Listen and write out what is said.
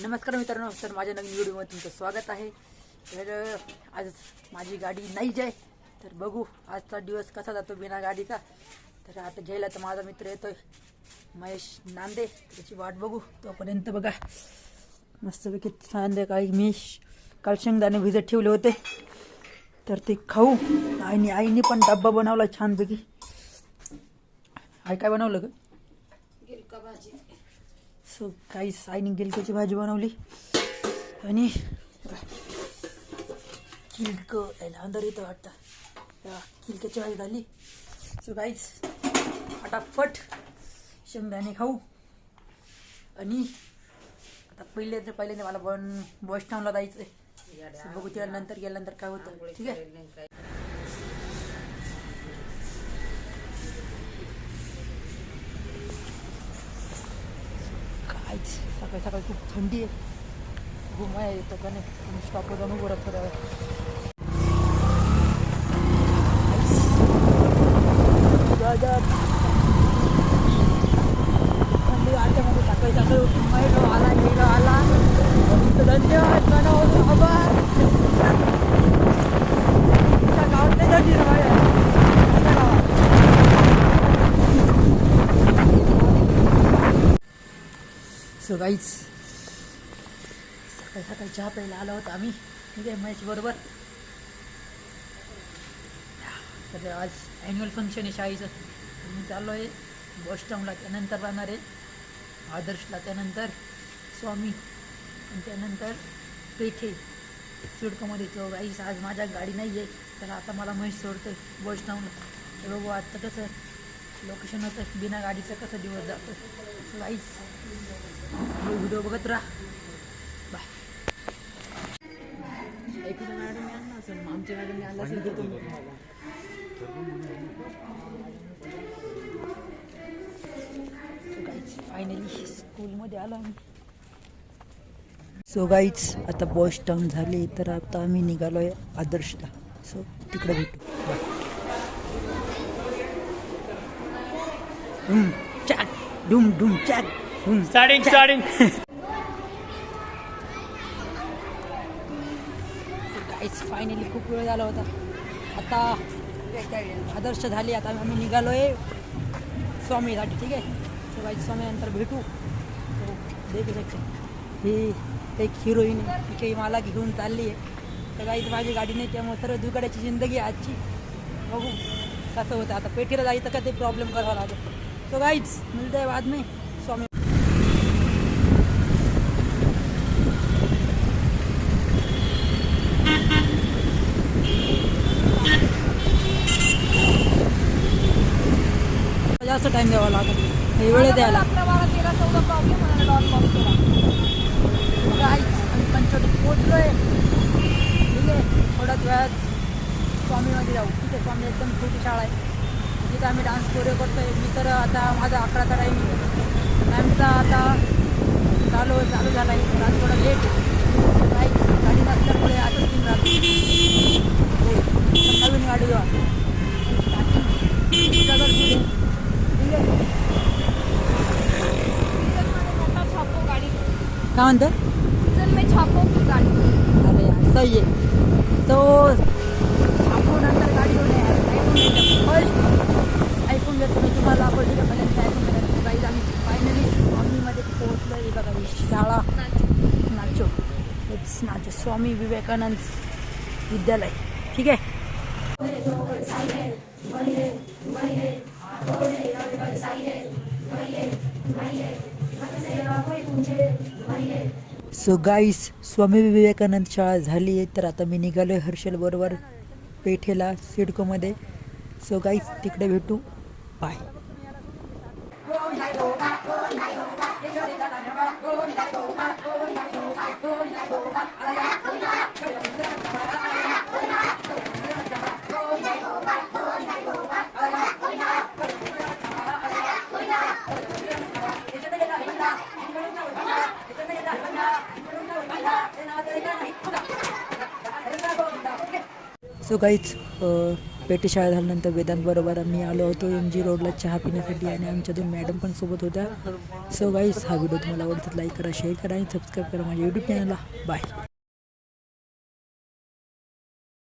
नमस्कार मित्रांनो सर माझ्या नवीन व्हिडिओमध्ये तुमचं स्वागत आहे. तर आज माझी गाडी नाहीच आहे तर बघू आजचा दिवस कसा जातो बिना गाडीचा. तर आता घ्यायला तर माझा मित्र येतोय महेश नांदे. त्याची वाट बघू तोपर्यंत बघा. मस्तपैकी संध्याकाळी मी काल शेंगदाणे भिजत ठेवले होते. तर ते खाऊ. आईने आईने पण डब्बा बनवला छानपैकी. आई काय बनवलं ग? भाजी. सो काही आईने गिलक्याची भाजी बनवली. आणि किलक यायला अंदर येतं वाटतं. किलक्याची भाजी झाली. सो काहीच फटाफट शेंगदाणे खाऊ. आणि आता पहिले तर पहिले मला बन बस स्टँडला जायचं आहे बघू त्या नंतर गेल्यानंतर काय होतं. ठीक आहे? काहीच सकाळी सकाळी खूप थंडी आहे घुमाया येतो का नाही स्टॉपवर जाऊन उभं राहतं थोड्या थंडी सकाळी सकाळी उठून आला गेलो आला धन्यवाद बनवून आभार गावात नाही थंडी रे बाया. तुमच्या गावात. So guys. सकाळी सकाळी चहा प्यायला आलो होतो आम्ही. ठीक आहे महेश बरोबर. तर आज ॲन्युअल फंक्शन आहे शाळेचं. मी चाललो आहे. बस स्टॉपला त्यानंतर राहणार आहे. आदर्शला त्यानंतर स्वामी. आणि त्यानंतर पेठे. सुडकमध्ये तो गाईस आज माझ्या गाडी नाही आहे तर आता मला महेश सोडतो आहे बस स्टॉपला तर बघू आजचं कसं लोकेशन होतं बिना गाडीचं कसं दिवस जातो? गाईस व्हिडिओ बघत राहा. बाय ऐकून मॅडम आणला असेल मग आमच्या मॅडमने आणला असेल तर तुम्ही फायनली स्कूलमध्ये आलो आम्ही. सो गाईच आता बस स्टॉप झाली तर आता आम्ही निघालो आहे आदर्शला. सो तिकडे भेटू. डुम चॅक डुम डुम चॅक डुम स्टार्टिंग स्टार्टिंग गाईच फायनली खूप वेळ झाला होता. आता आदर्श झाली आता आम्ही निघालो आहे स्वामीसाठी ठीक आहे? सो गाईच स्वामीनंतर भेटू. तो देखू शकते ही एक हिरोईन तिथे मला घेऊन चालली आहे. तर गाईच माझी गाडी नाही त्यामुळे सर्व दुकाड्याची जिंदगी आजची. बघू कसं होतं. आता पेठीला जायचं का ते प्रॉब्लेम करावा लागेल. तो गाइड्स मिलते हैं बाद में। स्वामी जास्त टाइम द्यावा लागेल हे वेळ द्यायला। गाईच आम्ही पंचवटीत पोचलोय ठीक आहे? थोड्याच वेळात स्वामीमध्ये जाऊ. ठीक आहे स्वामी एकदम छोटी शाळा आहे. तिथे आम्ही डान्स कोरिओ करतोय. मी तर आता माझा अकराचा टाईमिंग आहे. टाईमचा आता चालू चालू झाला आहे आज थोडा लेट आहे. गाईच गाडी नसल्यामुळे आता तीन राहतो नवीन गाडी आहे. आहे काय म्हणतं? अरे सही आहे तो छापून नंतर गाडी होऊन फर्स्ट ऐकून घेतो मी तुम्हाला पर्टिक्युलरपर्यंत ऐकून घेतो काही आम्ही फायनली स्वामीमध्ये पोहोचलो आहे बघा शाळा नाचो इट्स नाचो स्वामी विवेकानंद विद्यालय ठीक आहे सो गाईस स्वामी विवेकानंद शाळा झाली आहे तर आता मी निघालो आहे हर्षल बरोबर पेठेला सिडकोमध्ये सो गाईस तिकडे भेटू. बाय सो काहीच पेटी शाळा झाल्यानंतर वेदांत बरोबर आम्ही आलो होतो एम जी रोडला चहा पिण्यासाठी आणि आमच्या दोन मॅडम पण सोबत होत्या. सो गाईज हा व्हिडिओ तुम्हाला आवडतात लाईक करा शेअर करा आणि सबस्क्राईब करा माझ्या यूट्यूब चॅनलला बाय